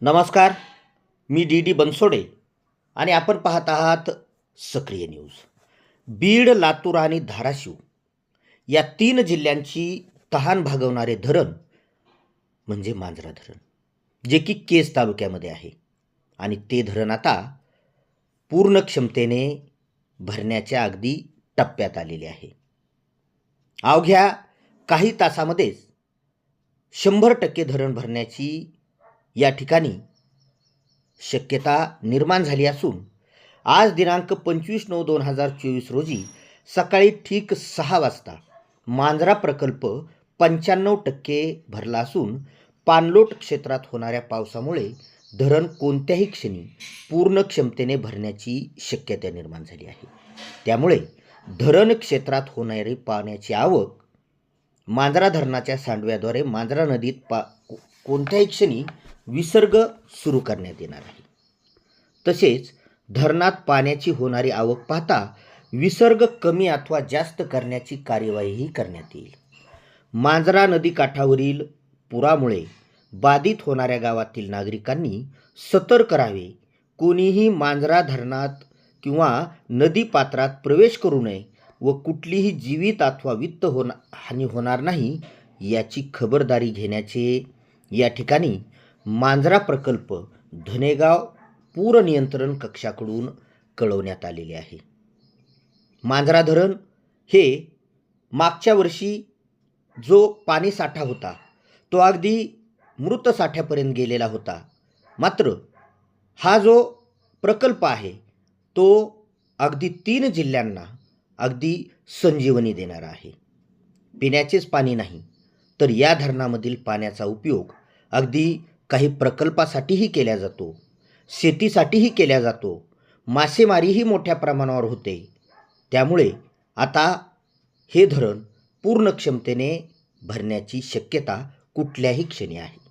नमस्कार मी D D Bansode आणि आपण पाहत आहात सक्रिय न्यूज. बीड लातूर आणि धाराशिव या तीन जिल्ह्यांची तहान भागवणारे धरण म्हणजे मांजरा धरण जे की केस तालुक्यामध्ये आहे. आणि ते धरण आता पूर्ण क्षमतेने भरण्याच्या अगदी टप्प्यात आलेले आहे. अवघ्या काही तासामध्येच शंभर टक्के धरण भरण्याची या ठिकाणी शक्यता निर्माण झाली असून आज दिनांक पंचवीस नऊ दोन हजार चोवीस रोजी सकाळी ठीक सहा वाजता मांजरा प्रकल्प पंच्याण्णव टक्के भरला असून पाणलोट क्षेत्रात होणाऱ्या पावसामुळे धरण कोणत्याही क्षणी पूर्ण क्षमतेने भरण्याची शक्यता निर्माण झाली आहे. त्यामुळे धरण क्षेत्रात होणारी पाण्याची आवक मांजरा धरणाच्या सांडव्याद्वारे मांजरा नदीत पा कोणत्याही क्षणी विसर्ग सुरू करण्यात येणार आहे. तसेच धरणात पाण्याची होणारी आवक पाहता विसर्ग कमी अथवा जास्त करण्याची कार्यवाहीही करण्यात येईल. मांजरा नदीकाठावरील पुरामुळे बाधित होणाऱ्या गावातील नागरिकांनी सतर्क राहावे. कोणीही मांजरा धरणात किंवा नदी पात्रात प्रवेश करू नये व कुठलीही जीवित अथवा वित्त होना हानी होणार नाही याची खबरदारी घेण्याचे या ठिकाणी मांजरा प्रकल्प धनेगाव पूर नियंत्रण कक्षाकडून कळवण्यात आलेले आहे. मांजरा धरण हे मागच्या वर्षी जो पाणी साठा होता तो अगदी मृत साठ्यापर्यंत गेलेला होता. मात्र हा जो प्रकल्प आहे तो अगदी तीन जिल्ह्यांना अगदी संजीवनी देणारा आहे. पिण्याचेच पाणी नाही तर या धरणामधील पाण्याचा उपयोग अगदी काही प्रकल्पासाठीही केला जातो. शेतीसाठीही केल्या जातो. मासेमारीही मोठ्या प्रमाणावर होते. त्यामुळे आता हे धरण पूर्ण क्षमतेने भरण्याची शक्यता कुठल्याही क्षणी आहे.